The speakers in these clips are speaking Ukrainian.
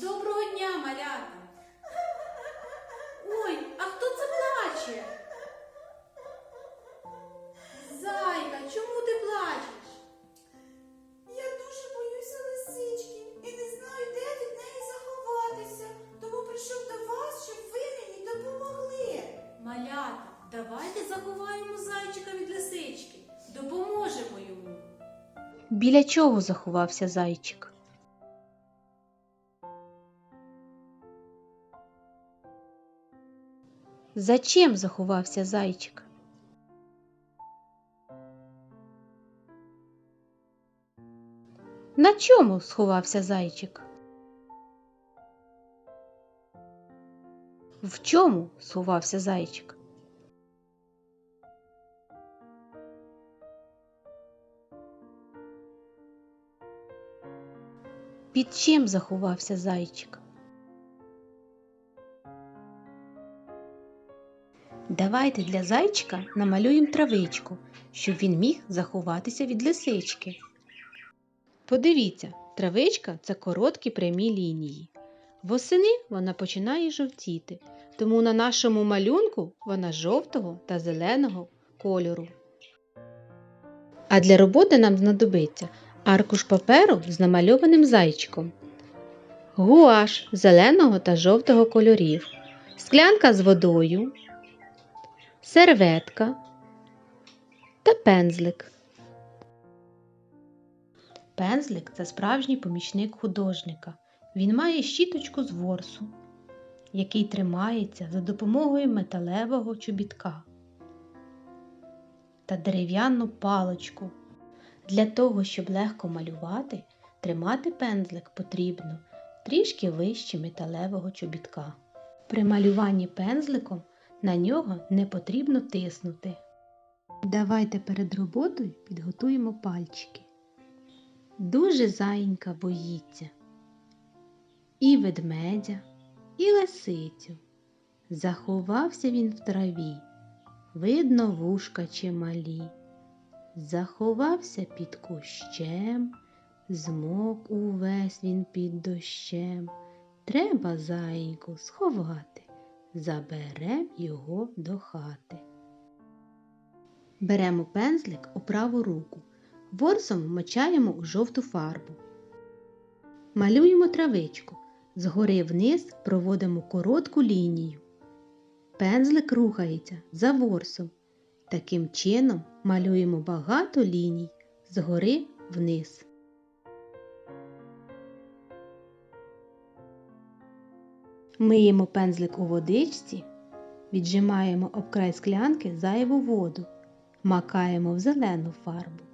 Доброго дня, малята! Ой, а хто це плаче? Зайка, чому ти плачеш? Я дуже боюся лисички і не знаю, де від неї заховатися. Тому прийшов до вас, щоб ви мені допомогли. Малята, давайте заховаємо зайчика від лисички. Допоможемо йому. Біля чого заховався зайчик? За чим заховався зайчик? На чому сховався зайчик? В чому сховався зайчик? Під чим заховався зайчик? Давайте для зайчика намалюємо травичку, щоб він міг заховатися від лисички. Подивіться, травичка це короткі прямі лінії. Восени вона починає жовтіти, тому на нашому малюнку вона жовтого та зеленого кольору. А для роботи нам знадобиться аркуш паперу з намальованим зайчиком, гуаш зеленого та жовтого кольорів, склянка з водою, серветка та пензлик. Пензлик це справжній помічник художника. Він має щіточку з ворсу, який тримається за допомогою металевого чобітка та дерев'яну паличку. Для того, щоб легко малювати, тримати пензлик потрібно трішки вище металевого чобітка. При малюванні пензликом на нього не потрібно тиснути. Давайте перед роботою підготуємо пальчики. Дуже заїнька боїться і ведмедя, і лисицю. Заховався він в траві, видно вушка чималі. Заховався під кущем, змок увесь він під дощем. Треба заїньку сховати, заберем його до хати. Беремо пензлик у праву руку, ворсом мочаємо у жовту фарбу. Малюємо травичку, згори вниз проводимо коротку лінію. Пензлик рухається за ворсом. Таким чином малюємо багато ліній згори вниз. Миємо пензлик у водичці, віджимаємо об край склянки зайву воду, макаємо в зелену фарбу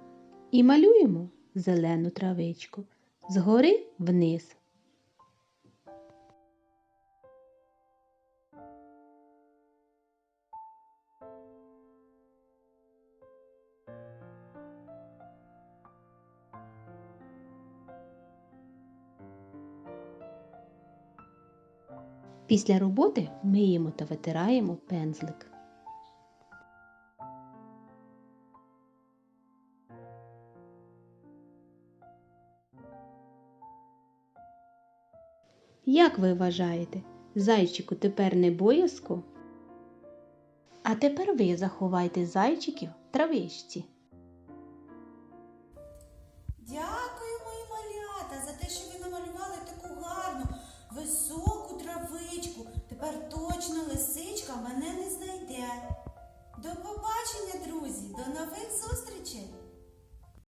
і малюємо зелену травичку згори вниз. Після роботи миємо та витираємо пензлик. Як ви вважаєте, зайчику тепер не боязко? А тепер ви заховайте зайчиків в травичці. Дякую, мої малята, за те, що ви намалювали таку гарну, високу мене не знайде. До побачення, друзі, до нових зустрічей!